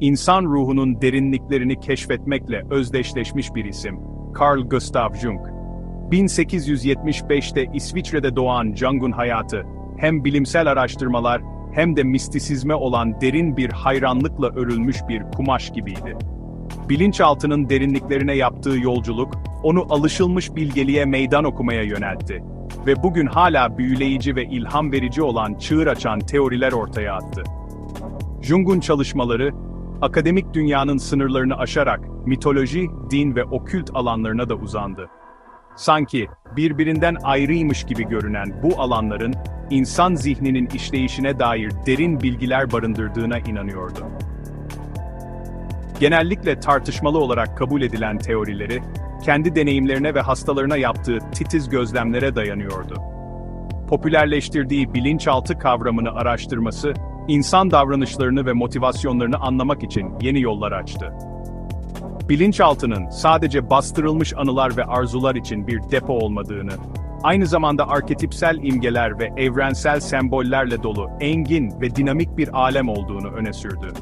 insan ruhunun derinliklerini keşfetmekle özdeşleşmiş bir isim. Carl Gustav Jung. 1875'te İsviçre'de doğan Jung'un hayatı, hem bilimsel araştırmalar hem de mistisizme olan derin bir hayranlıkla örülmüş bir kumaş gibiydi. Bilinçaltının derinliklerine yaptığı yolculuk, onu alışılmış bilgeliğe meydan okumaya yöneltti ve bugün hala büyüleyici ve ilham verici olan çığır açan teoriler ortaya attı. Jung'un çalışmaları, akademik dünyanın sınırlarını aşarak mitoloji, din ve okült alanlarına da uzandı. Sanki birbirinden ayrıymış gibi görünen bu alanların insan zihninin işleyişine dair derin bilgiler barındırdığına inanıyordu. Genellikle tartışmalı olarak kabul edilen teorileri, kendi deneyimlerine ve hastalarına yaptığı titiz gözlemlere dayanıyordu. Popülerleştirdiği bilinçaltı kavramını araştırması, insan davranışlarını ve motivasyonlarını anlamak için yeni yollar açtı. Bilinçaltının sadece bastırılmış anılar ve arzular için bir depo olmadığını, aynı zamanda arketipsel imgeler ve evrensel sembollerle dolu engin ve dinamik bir alem olduğunu öne sürdü.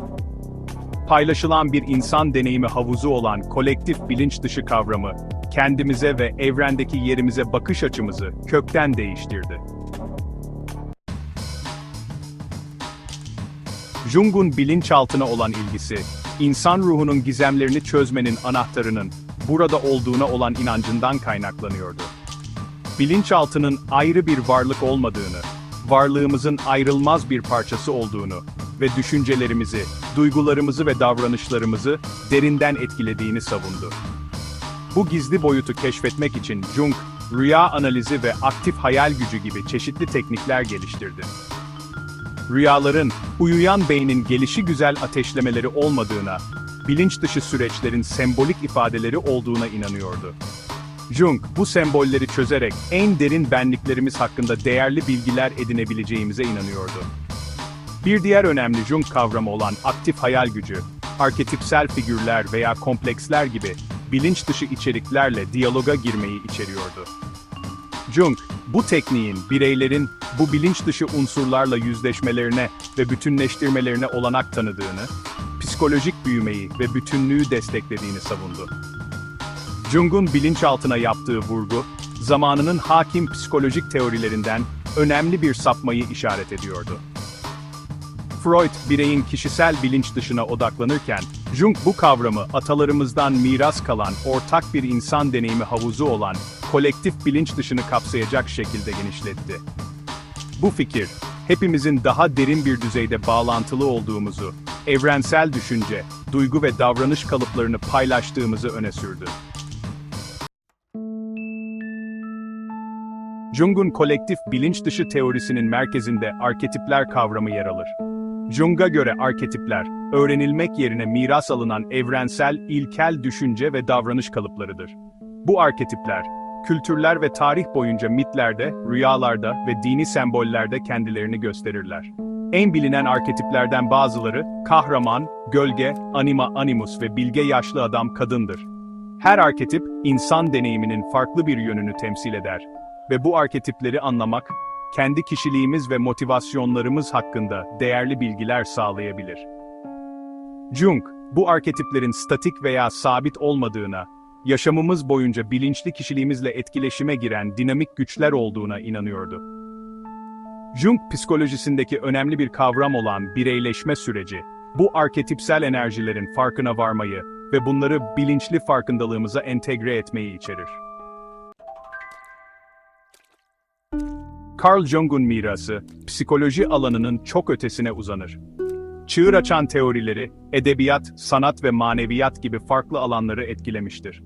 Paylaşılan bir insan deneyimi havuzu olan kolektif bilinç dışı kavramı, kendimize ve evrendeki yerimize bakış açımızı kökten değiştirdi. Jung'un bilinçaltına olan ilgisi, insan ruhunun gizemlerini çözmenin anahtarının burada olduğuna olan inancından kaynaklanıyordu. Bilinçaltının ayrı bir varlık olmadığını, varlığımızın ayrılmaz bir parçası olduğunu ve düşüncelerimizi, duygularımızı ve davranışlarımızı derinden etkilediğini savundu. Bu gizli boyutu keşfetmek için Jung, rüya analizi ve aktif hayal gücü gibi çeşitli teknikler geliştirdi. Rüyaların, uyuyan beynin gelişi güzel ateşlemeleri olmadığına, bilinç dışı süreçlerin sembolik ifadeleri olduğuna inanıyordu. Jung, bu sembolleri çözerek en derin benliklerimiz hakkında değerli bilgiler edinebileceğimize inanıyordu. Bir diğer önemli Jung kavramı olan aktif hayal gücü, arketipsel figürler veya kompleksler gibi bilinç dışı içeriklerle diyaloga girmeyi içeriyordu. Jung, bu tekniğin bireylerin bu bilinç dışı unsurlarla yüzleşmelerine ve bütünleştirmelerine olanak tanıdığını, psikolojik büyümeyi ve bütünlüğü desteklediğini savundu. Jung'un bilinçaltına yaptığı vurgu, zamanının hakim psikolojik teorilerinden önemli bir sapmayı işaret ediyordu. Freud, bireyin kişisel bilinç dışına odaklanırken, Jung bu kavramı atalarımızdan miras kalan ortak bir insan deneyimi havuzu olan kolektif bilinç dışını kapsayacak şekilde genişletti. Bu fikir, hepimizin daha derin bir düzeyde bağlantılı olduğumuzu, evrensel düşünce, duygu ve davranış kalıplarını paylaştığımızı öne sürdü. Jung'un kolektif bilinç dışı teorisinin merkezinde arketipler kavramı yer alır. Jung'a göre arketipler, öğrenilmek yerine miras alınan evrensel, ilkel düşünce ve davranış kalıplarıdır. Bu arketipler, kültürler ve tarih boyunca mitlerde, rüyalarda ve dini sembollerde kendilerini gösterirler. En bilinen arketiplerden bazıları, kahraman, gölge, anima animus ve bilge yaşlı adam kadındır. Her arketip, insan deneyiminin farklı bir yönünü temsil eder ve bu arketipleri anlamak, kendi kişiliğimiz ve motivasyonlarımız hakkında değerli bilgiler sağlayabilir. Jung, bu arketiplerin statik veya sabit olmadığına, yaşamımız boyunca bilinçli kişiliğimizle etkileşime giren dinamik güçler olduğuna inanıyordu. Jung psikolojisindeki önemli bir kavram olan bireyleşme süreci, bu arketipsel enerjilerin farkına varmayı ve bunları bilinçli farkındalığımıza entegre etmeyi içerir. Carl Jung'un mirası, psikoloji alanının çok ötesine uzanır. Çığır açan teorileri, edebiyat, sanat ve maneviyat gibi farklı alanları etkilemiştir.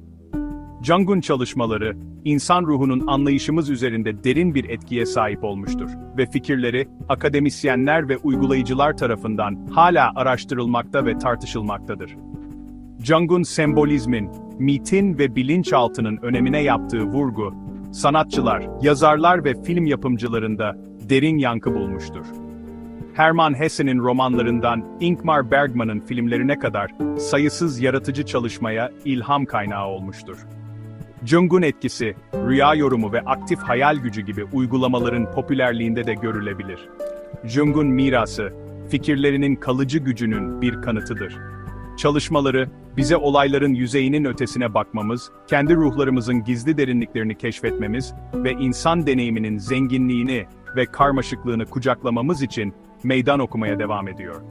Jung'un çalışmaları, insan ruhunun anlayışımız üzerinde derin bir etkiye sahip olmuştur ve fikirleri, akademisyenler ve uygulayıcılar tarafından hala araştırılmakta ve tartışılmaktadır. Jung'un sembolizmin, mitin ve bilinçaltının önemine yaptığı vurgu, sanatçılar, yazarlar ve film yapımcılarında derin yankı bulmuştur. Hermann Hesse'nin romanlarından Ingmar Bergman'ın filmlerine kadar sayısız yaratıcı çalışmaya ilham kaynağı olmuştur. Jung'un etkisi, rüya yorumu ve aktif hayal gücü gibi uygulamaların popülerliğinde de görülebilir. Jung'un mirası, fikirlerinin kalıcı gücünün bir kanıtıdır. Çalışmaları, bize olayların yüzeyinin ötesine bakmamız, kendi ruhlarımızın gizli derinliklerini keşfetmemiz ve insan deneyiminin zenginliğini ve karmaşıklığını kucaklamamız için meydan okumaya devam ediyor.